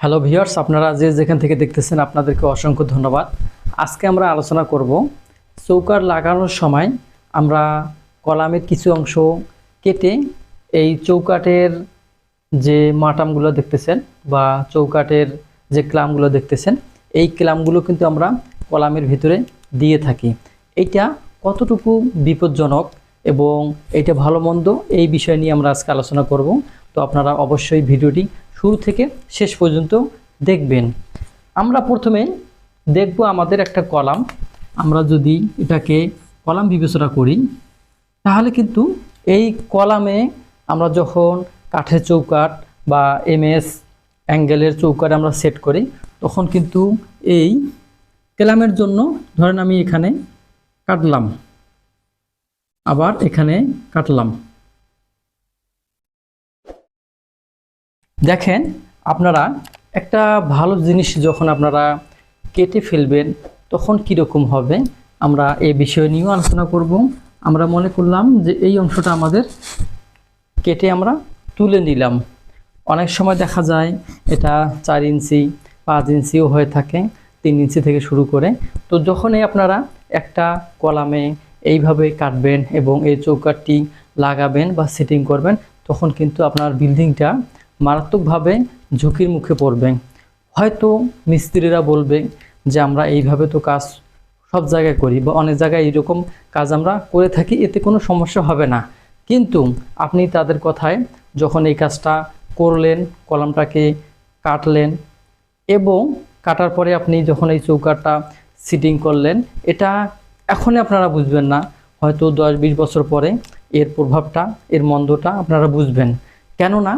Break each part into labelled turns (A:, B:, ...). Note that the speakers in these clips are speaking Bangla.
A: হ্যালো ভিউয়ার্স, আপনারা যে যেখান থেকে দেখতেছেন, আপনাদেরকে অসংখ্য ধন্যবাদ। আজকে আমরা আলোচনা করব চৌকার লাগানোর সময় আমরা কলামের কিছু অংশ কেটে এই চৌকাটের যে মাটামগুলো দেখতেছেন বা চৌকাটের যে ক্লামগুলো দেখতেছেন, এই ক্লামগুলো কিন্তু আমরা কলামের ভিতরে দিয়ে থাকি। এইটা কতটুকু বিপজ্জনক এবং এইটা ভালো মন্দ, এই বিষয় নিয়ে আমরা আজকে আলোচনা করব। তো আপনারা অবশ্যই ভিডিওটি শুরু থেকে শেষ পর্যন্ত দেখবেন। আমরা প্রথমে দেখব আমাদের একটা কলাম। আমরা যদি এটাকে কলাম বিবেচনা করি, তাহলে কিন্তু এই কলামে আমরা যখন কাঠের চৌকাট বা এমএস অ্যাঙ্গেলের চৌকাট আমরা সেট করি, তখন কিন্তু এই কলামের জন্য ধরেন আমি এখানে কাটলাম। আবার এখানে কাটলাম। দেখেন, আপনারা একটা ভালো জিনিস যখন আপনারা কেটে ফেলবেন, তখন কীরকম হবে? আমরা এই বিষয় নিয়েও আলোচনা করব। আমরা মনে করলাম যে এই অংশটা আমাদের কেটে আমরা তুলে নিলাম। অনেক সময় দেখা যায় এটা চার ইঞ্চি, পাঁচ ইঞ্চিও হয়ে থাকে, তিন ইঞ্চি থেকে শুরু করে। তো যখনই আপনারা একটা কলামে এইভাবে কাটবেন এবং এই চৌকাটটি লাগাবেন বা সেটিং করবেন, তখন কিন্তু আপনার বিল্ডিংটা মারাত্মকভাবে ঝুঁকির মুখে পড়বে। হয়তো মিস্ত্রিরা বলবে যে, আমরা এইভাবে তো কাজ সব জায়গায় করি বা অনেক জায়গায় এইরকম কাজ আমরা করে থাকি, এতে কোনো সমস্যা হবে না। কিন্তু আপনি তাদের কথায় যখন এই কাজটা করলেন, কলামটাকে কাটলেন এবং কাটার পরে আপনি যখন এই চৌকাটা সিটিং করলেন, এটা এখনই আপনারা বুঝবেন না। হয়তো দশ বিশ বছর পরে এর প্রভাবটা, এর মন্দটা আপনারা বুঝবেন। কেননা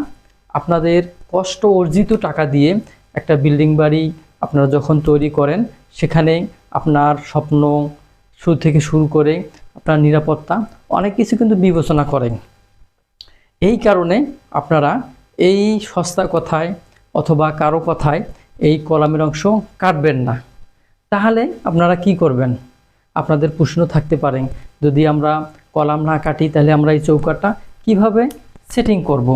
A: আপনাদের কষ্ট অর্জিত টাকা দিয়ে একটা বিল্ডিং বাড়ি আপনারা যখন তৈরি করেন, সেখানে আপনার স্বপ্ন শুরু থেকে শুরু করে আপনার নিরাপত্তা, অনেক কিছু কিন্তু বিবেচনা করেন। এই কারণে আপনারা এই সস্তা কথায় অথবা কারও কথায় এই কলামের অংশ কাটবেন না। তাহলে আপনারা কি করবেন? আপনাদের প্রশ্ন থাকতে পারেন যদি আমরা কলাম না কাটি তাহলে আমরা এই চৌকাটা কীভাবে সেটিং করব।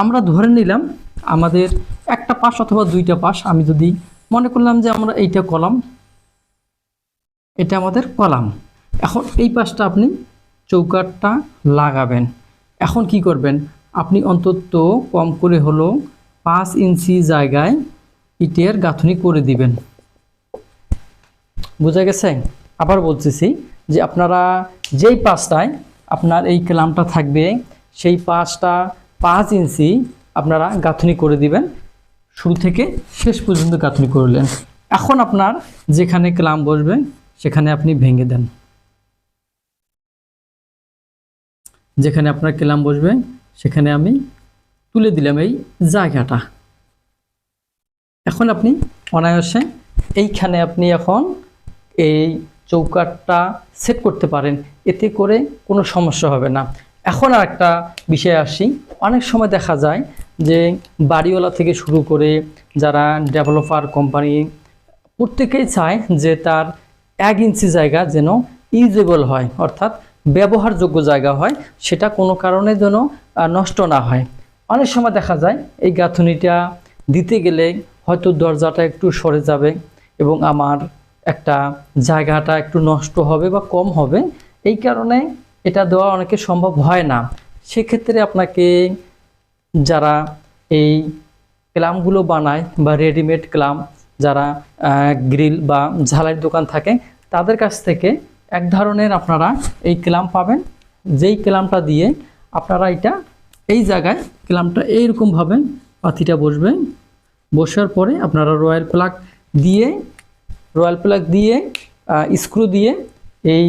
A: আমরা ধরে নিলাম আমাদের একটা পাশ অথবা দুইটা পাশ, আমি যদি মনে করলাম যে আমরা এইটা কলাম, এটা আমাদের কলাম। এখন এই পাশটা আপনি চৌকাটটা লাগাবেন। এখন কি করবেন? আপনি অন্তত কম করে হলো পাঁচ ইঞ্চি জায়গায় ইটের গাঁথনি করে দিবেন। বোঝা গেছে? আবার বলতেছি যে আপনারা যেই পাশটায় আপনার এই ক্লামটা থাকবে, সেই পাশটা পাঁচ ইঞ্চি আপনারা গাঁথনি করে দিবেন। শুরু থেকে শেষ পর্যন্ত গাঁথনি করলেন এখন আপনার যেখানে ক্লাম বসবে, সেখানে আপনি ভেঙে দেন। যেখানে আপনার ক্লাম বসবে, সেখানে আমি তুলে দিলাম এই জায়গাটা। এখন আপনি অনায়াসে এইখানে আপনি এখন এই চৌকাটটা সেট করতে পারেন। এতে করে কোনো সমস্যা হবে না। এখন আর একটা বিষয় আসি। অনেক সময় দেখা যায় যে বাড়িওয়ালা থেকে শুরু করে যারা ডেভেলপার কোম্পানি, প্রত্যেকেই চায় যে তার এক ইঞ্চি জায়গা যেন ইউজেবল হয়, অর্থাৎ ব্যবহারযোগ্য জায়গা হয়, সেটা কোনো কারণে যেন নষ্ট না হয়। অনেক সময় দেখা যায় এই গাঁথনিটা দিতে গেলে হয়তো দরজাটা একটু সরে যাবে এবং আমার একটা জায়গাটা একটু নষ্ট হবে বা কম হবে। এই কারণে এটা দেওয়া অনেকে সম্ভব হয় না। সেক্ষেত্রে আপনাকে যারা এই ক্লামগুলো বানায় বা রেডিমেড ক্লাম, যারা গ্রিল বা ঝালাই দোকান থাকে, তাদের কাছ থেকে এক ধরনের আপনারা এই ক্লাম পাবেন। যেই ক্লামটা দিয়ে আপনারা এটা এই জায়গায় ক্লামটা এইরকমভাবে পাতিটা বসবে বসার পরে আপনারা রয়্যাল প্লাগ দিয়ে, রয়্যাল প্লাগ দিয়ে স্ক্রু দিয়ে এই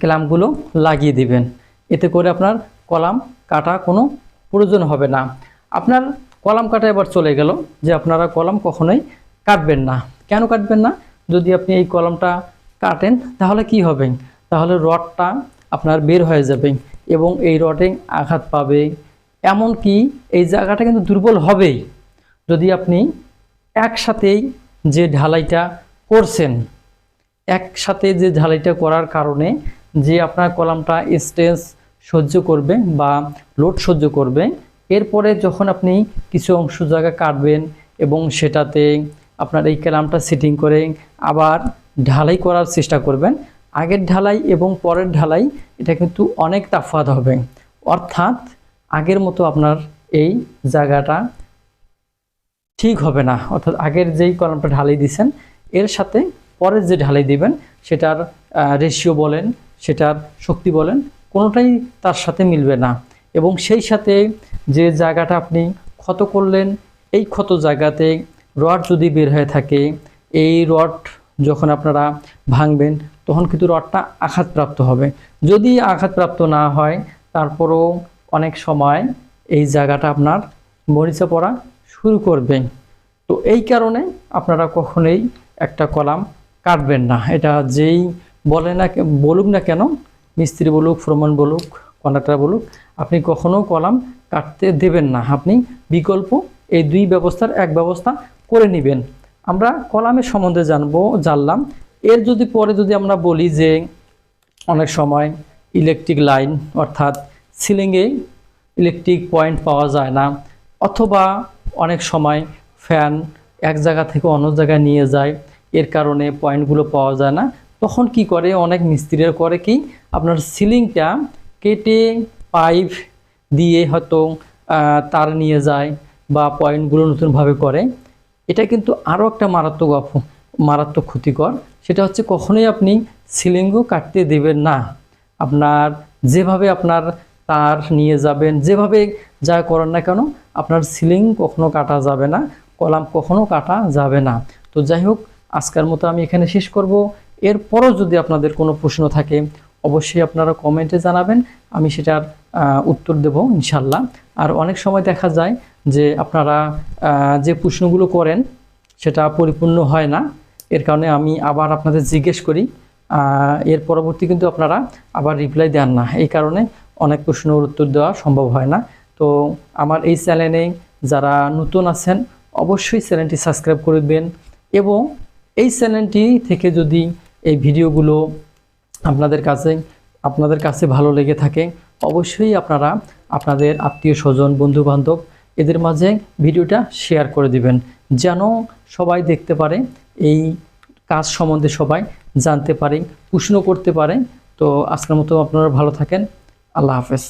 A: ক্লামগুলো লাগিয়ে দিবেন। এতে করে আপনার কলাম কাটা কোনো প্রয়োজন হবে না। আপনার কলাম কাটা এবার চলে গেল যে আপনারা কলাম কখনোই কাটবেন না। কেন কাটবেন না? যদি আপনি এই কলমটা কাটেন, তাহলে কি হবে? তাহলে রডটা আপনার বের হয়ে যাবে এবং এই রডে আঘাত পাবে। এমনকি এই জায়গাটা কিন্তু দুর্বল হবেই। যদি আপনি একসাথেই যে ঢালাইটা করছেন, একসাথে যে ঢালাইটা করার কারণে যে আপনার কলামটা স্ট্রেস সহ্য করবে বা লোড সহ্য করবে, এরপরে যখন আপনি কিছু অংশ জায়গা কাটবেন এবং সেটাতে আপনার এই ক্যালামটা সিটিং করে আবার ঢালাই করার চেষ্টা করবেন, আগের ঢালাই এবং পরের ঢালাই এটা কিন্তু অনেক তাফাত হবে। অর্থাৎ আগের মতো আপনার এই জায়গাটা ঠিক হবে না। অর্থাৎ আগের যেই কলমটা ঢালাই দিছেন এর সাথে পরের যে ঢালাই দিবেন, সেটার রেশিও বলেন সেটার শক্তি বলেন, কোনোটাই তার সাথে মিলবে না। এবং সেই সাথে যে জায়গাটা আপনি ক্ষত করলেন, এই ক্ষত জায়গাতে রড যদি বের হয়ে থাকে, এই রড যখন আপনারা ভাঙবেন, তখন কিন্তু রডটা আঘাতপ্রাপ্ত হবে। যদি আঘাতপ্রাপ্ত না হয়, তারপরও অনেক সময় এই জায়গাটা আপনার মরিচা পড়া শুরু করবে। তো এই কারণে আপনারা কখনোই একটা কলাম কাটবেন না। এটা যেই বলে না বলুক না কেন, মিস্ত্রি বলুক ফ্রমন বলুক, কন্ডাক্টার বলুক, আপনি কখনো কলাম কাটতে দেবেন না। আপনি বিকল্প এই দুই ব্যবস্থার এক ব্যবস্থা করে নেবেন। আমরা কলামের সম্বন্ধে জানব, জানলাম। এর যদি পরে যদি আমরা বলি যে অনেক সময় ইলেকট্রিক লাইন অর্থাৎ সিলিংয়ে ইলেকট্রিক পয়েন্ট পাওয়া যায় না, অথবা অনেক সময় ফ্যান এক জায়গা থেকে অন্য জায়গায় নিয়ে যায়, এর কারণে পয়েন্টগুলো পাওয়া যায় না তখন কি করে? অনেক মিস্ত্রিরা করে কি? আপনার সিলিংটা কেটে পাইপ দিয়ে হয়তো তার নিয়ে যায় বা পয়েন্টগুলো নতুনভাবে করে। এটা কিন্তু আরও একটা মারাত্মক অপ- মারাত্মক ক্ষতিকর। সেটা হচ্ছে কখনোই আপনি সিলিংও কাটতে দেবেন না। আপনার যেভাবে আপনার তার নিয়ে যাবেন, যেভাবে যা করেন না কেন, আপনার সিলিং কখনো কাটা যাবে না, কলাম কখনো কাটা যাবে না। তো যাই হোক, আজকের মতো আমি এখানে শেষ করব। এরপরও যদি আপনাদের কোনো প্রশ্ন থাকে, অবশ্যই আপনারা কমেন্টে জানাবেন, আমি সেটার উত্তর দেব, ইনশাল্লাহ। আর অনেক সময় দেখা যায় যে আপনারা যে প্রশ্নগুলো করেন, সেটা পরিপূর্ণ হয় না। এর কারণে আমি আবার আপনাদের জিজ্ঞেস করি এর পরবর্তী কিন্তু আপনারা আবার রিপ্লাই দেন না। এই কারণে অনেক প্রশ্নের উত্তর দেওয়া সম্ভব হয় না। তো আমার এই চ্যানেলে যারা নতুন আছেন, অবশ্যই চ্যানেলটি সাবস্ক্রাইব করবেন এবং এই চ্যানেলটি থেকে যদি এই ভিডিওগুলো আপনাদের কাছে আপনাদের কাছে ভালো লেগে থাকে, অবশ্যই আপনারা আপনাদের আত্মীয় স্বজন, বন্ধুবান্ধব, এদের মাঝে ভিডিওটা শেয়ার করে দিবেন, যেন সবাই দেখতে পারে, এই কাজ সম্বন্ধে সবাই জানতে পারে, প্রশ্ন করতে পারে। তো আজকের মতো আপনারা ভালো থাকেন। আল্লাহ হাফেজ।